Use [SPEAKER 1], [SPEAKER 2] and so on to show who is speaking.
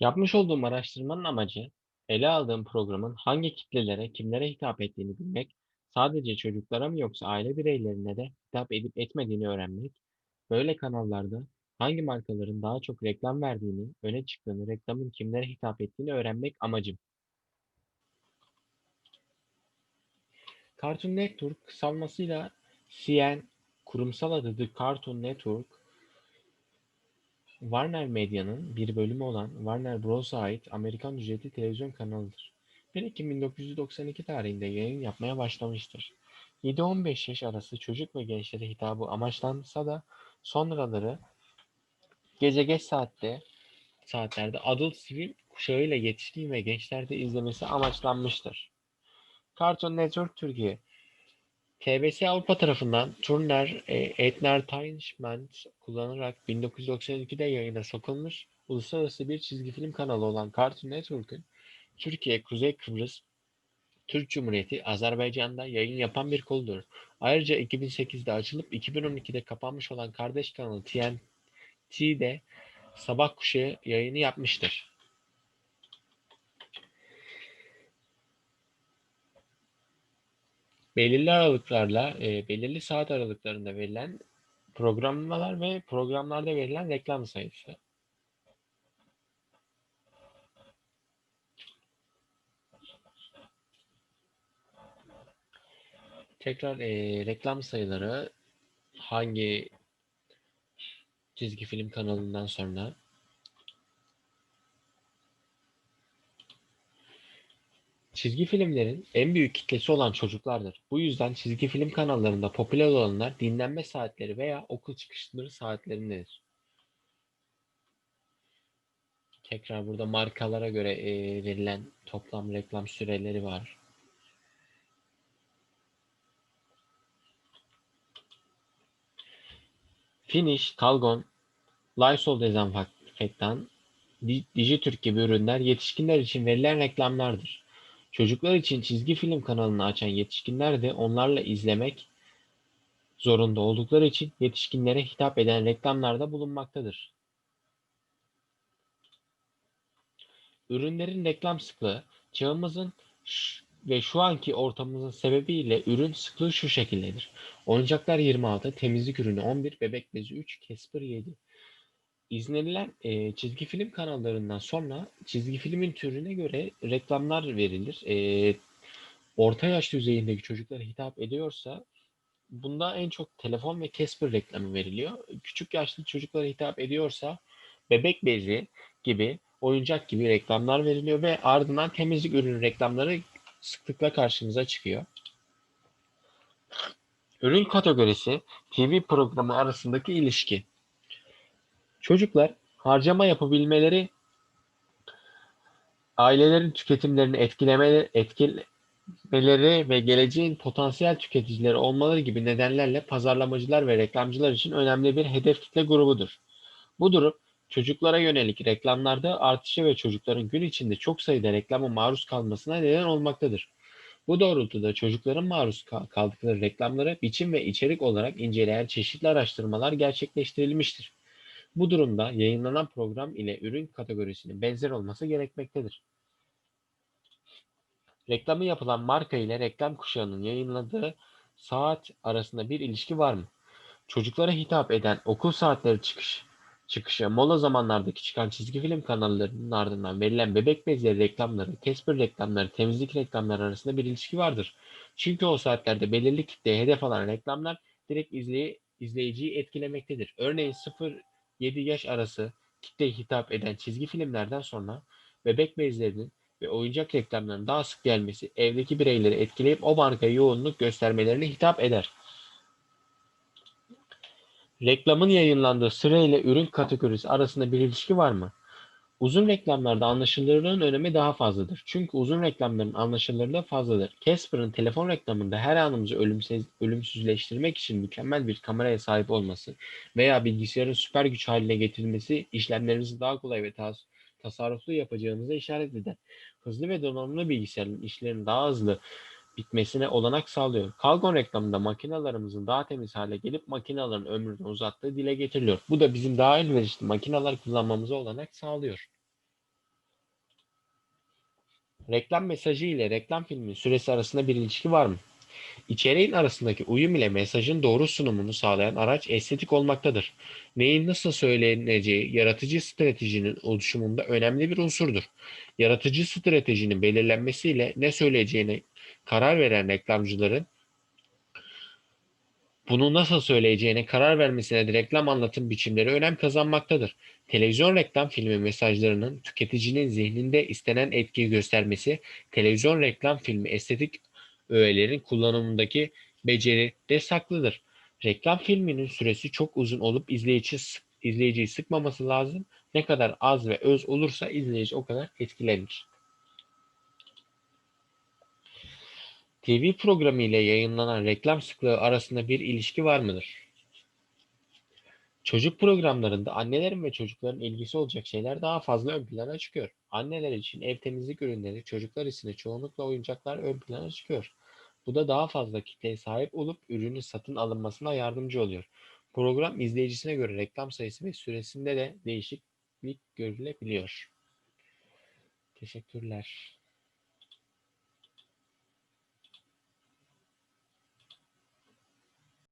[SPEAKER 1] Yapmış olduğum araştırmanın amacı, ele aldığım programın hangi kitlelere, kimlere hitap ettiğini bilmek, sadece çocuklara mı yoksa aile bireylerine de hitap edip etmediğini öğrenmek, böyle kanallarda hangi markaların daha çok reklam verdiğini, öne çıktığını, reklamın kimlere hitap ettiğini öğrenmek amacım. Cartoon Network kısalmasıyla CN, kurumsal adı The Cartoon Network, Warner Medya'nın bir bölümü olan Warner Bros'a ait Amerikan ücretli televizyon kanalıdır. 1 Ekim 1992 tarihinde yayın yapmaya başlamıştır. 7-15 yaş arası çocuk ve gençlere hitabı amaçlansa da sonraları gece geç saatte saatlerde Adult Swim kuşağıyla yetişkin ve gençlerde izlemesi amaçlanmıştır. Cartoon Network Türkiye TBS Avrupa tarafından Turner Entertainment kullanarak 1992'de yayına sokulmuş uluslararası bir çizgi film kanalı olan Cartoon Network'ün Türkiye, Kuzey Kıbrıs, Türk Cumhuriyeti, Azerbaycan'da yayın yapan bir koludur. Ayrıca 2008'de açılıp 2012'de kapanmış olan kardeş kanalı TNT'de Sabah Kuşağı yayını yapmıştır. Belirli aralıklarla, e, belirli saat aralıklarında verilen programlamalar ve programlarda verilen reklam sayısı. Tekrar e, reklam sayıları hangi çizgi film kanalından sonra Çizgi filmlerin en büyük kitlesi olan çocuklardır. Bu yüzden çizgi film kanallarında popüler olanlar dinlenme saatleri veya okul çıkışları saatlerindedir. Tekrar burada markalara göre e, verilen toplam reklam süreleri var. Finish, Kalgon, Lysol dezenfektan, Dijitürk gibi ürünler yetişkinler için verilen reklamlardır. Çocuklar için çizgi film kanalını açan yetişkinler de onlarla izlemek zorunda oldukları için yetişkinlere hitap eden reklamlarda bulunmaktadır. Ürünlerin reklam sıklığı çağımızın ve şu anki ortamımızın sebebiyle ürün sıklığı şu şekildedir. Oyuncaklar 26, temizlik ürünü 11, bebek bezi 3, Casper 7. İzlenilen e, çizgi film kanallarından sonra çizgi filmin türüne göre reklamlar verilir. E, orta yaş düzeyindeki çocuklara hitap ediyorsa bunda en çok telefon ve Casper reklamı veriliyor. Küçük yaşlı çocuklara hitap ediyorsa bebek bezi gibi, oyuncak gibi reklamlar veriliyor ve ardından temizlik ürünü reklamları sıklıkla karşımıza çıkıyor. Ürün kategorisi TV programı arasındaki ilişki. Çocuklar harcama yapabilmeleri, ailelerin tüketimlerini etkilemeleri, etkilemeleri ve geleceğin potansiyel tüketicileri olmaları gibi nedenlerle pazarlamacılar ve reklamcılar için önemli bir hedef kitle grubudur. Bu durum çocuklara yönelik reklamlarda artışı ve çocukların gün içinde çok sayıda reklama maruz kalmasına neden olmaktadır. Bu doğrultuda çocukların maruz kaldıkları reklamları biçim ve içerik olarak inceleyen çeşitli araştırmalar gerçekleştirilmiştir. Bu durumda yayınlanan program ile ürün kategorisinin benzer olması gerekmektedir. Reklamı yapılan marka ile reklam kuşağının yayınladığı saat arasında bir ilişki var mı? Çocuklara hitap eden okul saatleri çıkış, çıkışı, mola zamanlardaki çıkan çizgi film kanallarının ardından verilen bebek bezleri reklamları, Casper reklamları, temizlik reklamları arasında bir ilişki vardır. Çünkü o saatlerde belirli kitleye hedef alan reklamlar direkt izley izleyiciyi etkilemektedir. Örneğin 0 7 yaş arası kitleye hitap eden çizgi filmlerden sonra bebek bezlerinin ve oyuncak reklamlarının daha sık gelmesi evdeki bireyleri etkileyip o markaya yoğunluk göstermelerine hitap eder. Reklamın yayınlandığı sıra ile ürün kategorisi arasında bir ilişki var mı? Uzun reklamlarda anlaşılırlığın önemi daha fazladır. Çünkü uzun reklamların anlaşılırlığı fazladır. Casper'ın telefon reklamında her anımızı ölümsüz, ölümsüzleştirmek için mükemmel bir kameraya sahip olması veya bilgisayarın süper güç haline getirilmesi işlemlerinizi daha kolay ve tas tasarruflu yapacağınıza işaret eder. Hızlı ve donanımlı bilgisayarın işlerin daha hızlı bitmesine olanak sağlıyor. Kalgon reklamında makinalarımızın daha temiz hale gelip makinaların ömrünü uzattığı dile getiriliyor. Bu da bizim daha elverişli makineler kullanmamıza olanak sağlıyor. Reklam mesajı ile reklam filmin süresi arasında bir ilişki var mı? İçeriğin arasındaki uyum ile mesajın doğru sunumunu sağlayan araç estetik olmaktadır. Neyin nasıl söyleneceği yaratıcı stratejinin oluşumunda önemli bir unsurdur. Yaratıcı stratejinin belirlenmesiyle ne söyleyeceğine karar veren reklamcıların bunu nasıl söyleyeceğine karar vermesine de reklam anlatım biçimleri önem kazanmaktadır. Televizyon reklam filmi mesajlarının tüketicinin zihninde istenen etkiyi göstermesi, televizyon reklam filmi estetik öğelerin kullanımındaki beceride saklıdır. Reklam filminin süresi çok uzun olup izleyici, izleyiciyi sıkmaması lazım. Ne kadar az ve öz olursa izleyici o kadar etkilenir. TV programı ile yayınlanan reklam sıklığı arasında bir ilişki var mıdır? Çocuk programlarında annelerin ve çocukların ilgisi olacak şeyler daha fazla ön plana çıkıyor. Anneler için ev temizlik ürünleri, çocuklar için çoğunlukla oyuncaklar ön plana çıkıyor. Bu da daha fazla kitleye sahip olup ürünün satın alınmasına yardımcı oluyor. Program izleyicisine göre reklam sayısı ve süresinde de değişiklik görülebiliyor. Teşekkürler.